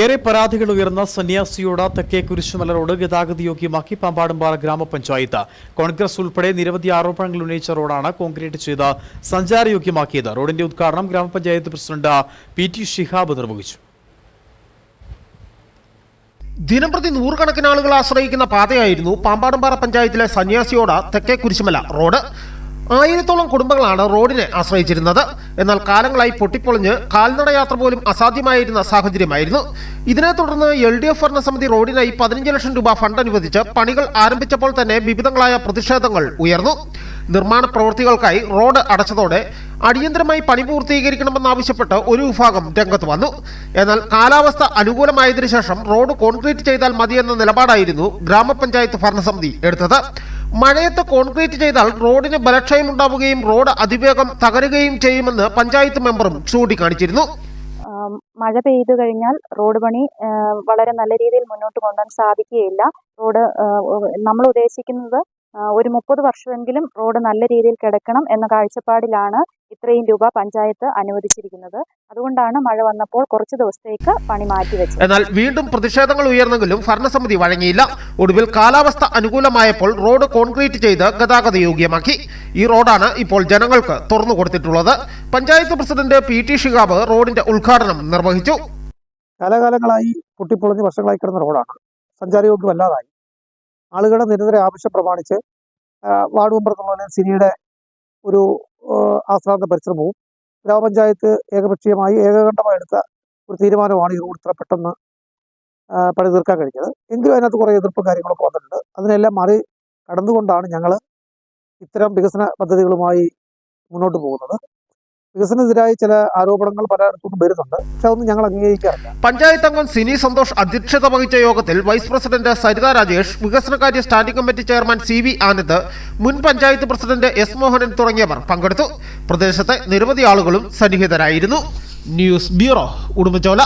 ഏറെ പരാതികൾ ഉയർന്ന സന്യാസിയോട് തെക്കേ കുരിശുമല റോഡ് ഗതാഗത യോഗ്യമാക്കി പാമ്പാടുംപാറ ഗ്രാമപഞ്ചായത്ത്. കോൺഗ്രസ് ഉൾപ്പെടെ നിരവധി ആരോപണങ്ങൾ ഉന്നയിച്ച റോഡാണ് കോൺക്രീറ്റ് ചെയ്ത് സഞ്ചാരയോഗ്യമാക്കിയത് റോഡിന്റെ ഉദ്ഘാടനം ഗ്രാമപഞ്ചായത്ത് പ്രസിഡന്റ് പി ടി ഷിഹാബ് നിർവഹിച്ചു. ദിനംപ്രതി നൂറുകണക്കിന് ആളുകൾ ആശ്രയിക്കുന്ന പാതയായിരുന്നു പാമ്പാടുംപാറ പഞ്ചായത്തിലെ സന്യാസിയോട തെക്കേ കുരിശുമല റോഡ്. ആയിരത്തോളം കുടുംബങ്ങളാണ് റോഡിനെ ആശ്രയിച്ചിരുന്നത്. എന്നാൽ കാലങ്ങളായി പൊട്ടിപ്പൊളിഞ്ഞ് കാൽനട യാത്ര പോലും അസാധ്യമായിരുന്ന സാഹചര്യമായിരുന്നു. ഇതിനെ തുടർന്ന് എൽ ഡി എഫ് ഭരണസമിതി റോഡിനായി പതിനഞ്ച് ലക്ഷം രൂപ ഫണ്ട് അനുവദിച്ച് പണികൾ ആരംഭിച്ചപ്പോൾ തന്നെ വിവിധങ്ങളായ പ്രതിഷേധങ്ങൾ ഉയർന്നു. നിർമ്മാണ പ്രവൃത്തികൾക്കായി റോഡ് അടച്ചതോടെ അടിയന്തരമായി പണി പൂർത്തീകരിക്കണമെന്നാവശ്യപ്പെട്ട് ഒരു വിഭാഗം രംഗത്ത് വന്നു. എന്നാൽ കാലാവസ്ഥ അനുകൂലമായതിനു ശേഷം റോഡ് കോൺക്രീറ്റ് ചെയ്താൽ മതിയെന്ന നിലപാടായിരുന്നു ഗ്രാമപഞ്ചായത്ത് ഭരണസമിതി എടുത്തത്. മഴയത്ത് കോൺക്രീറ്റ് ചെയ്താൽ റോഡിന് ബലക്ഷയം ഉണ്ടാവുകയും റോഡ് അതിവേഗം തകരുകയും ചെയ്യുമെന്ന് പഞ്ചായത്ത് മെമ്പറും ചൂണ്ടിക്കാണിച്ചിരുന്നു. മഴ പെയ്തു കഴിഞ്ഞാൽ റോഡ് പണി വളരെ നല്ല രീതിയിൽ മുന്നോട്ട് കൊണ്ടുപോകാൻ സാധിക്കുകയില്ല. റോഡ് നമ്മൾ ഉദ്ദേശിക്കുന്നത് ഒരു മുപ്പത് വർഷമെങ്കിലും റോഡ് നല്ല രീതിയിൽ കിടക്കണം എന്ന കാഴ്ചപ്പാടിലാണ് ഇത്രയും രൂപ പഞ്ചായത്ത് അനുവദിച്ചിരിക്കുന്നത്. അതുകൊണ്ടാണ് മഴ വന്നപ്പോൾ കുറച്ച് ദിവസത്തേക്ക് പണി മാറ്റിവെച്ചത് എന്നാൽ വീണ്ടും പ്രതിഷേധങ്ങൾ ഉയർന്നെങ്കിലും ഭരണസമിതി വഴങ്ങിയില്ല. ഒടുവിൽ കാലാവസ്ഥ അനുകൂലമായപ്പോൾ റോഡ് കോൺക്രീറ്റ് ചെയ്ത് ഗതാഗത യോഗ്യമാക്കി. ഈ റോഡാണ് ഇപ്പോൾ ജനങ്ങൾക്ക് തുറന്നു കൊടുത്തിട്ടുള്ളത്. Panchayat president P T Shihab റോഡിന്റെ ഉദ്ഘാടനം നിർവഹിച്ചു. കാലകാലങ്ങളായി പൊട്ടിപ്പൊളിഞ്ഞ് വർഷങ്ങളായി കിടന്ന റോഡാണ്. സഞ്ചാരയോഗ്യമല്ലാതായി. ആളുകളുടെ നിരന്തര ആവശ്യം പ്രമാണിച്ച് വാർഡ് മെമ്പർ എന്ന സിനിയുടെ ഒരു ആസ്ഥാന ആശ്രാന്ത പരിശ്രമവും ഗ്രാമപഞ്ചായത്ത് ഏകപക്ഷീയമായി ഏകകണ്ഠമായി എടുത്ത ഒരു തീരുമാനമാണ് ഈ റോഡ് ഇത്ര പെട്ടെന്ന് പണി തീർക്കാൻ കഴിഞ്ഞത്. എങ്കിലും അതിനകത്ത് കുറേ എതിർപ്പും കാര്യങ്ങളൊക്കെ വന്നിട്ടുണ്ട്. അതിനെല്ലാം മറി കടന്നുകൊണ്ടാണ് ഞങ്ങൾ ഇത്തരം വികസന പദ്ധതികളുമായി മുന്നോട്ട് പോകുന്നത്. വികസനത്തിനെതിരായി ചില ആരോപണങ്ങൾ പലയിടത്തും വരുന്നുണ്ട്. പക്ഷെ അതൊന്നും ഞങ്ങൾ അംഗീകരിക്കാറില്ല. പഞ്ചായത്ത് അംഗം സിനി സന്തോഷ് അധ്യക്ഷത വഹിച്ച യോഗത്തിൽ വൈസ് പ്രസിഡന്റ് സരിത രാജേഷ് വികസനകാര്യ standing committee chairman C V Anand മുൻ പഞ്ചായത്ത് പ്രസിഡന്റ് എസ് മോഹനൻ തുടങ്ങിയവർ പങ്കെടുത്തു. പ്രദേശത്തെ നിരവധി ആളുകളും സന്നിഹിതരായിരുന്നു. News bureau ഉടുമ്പച്ചോല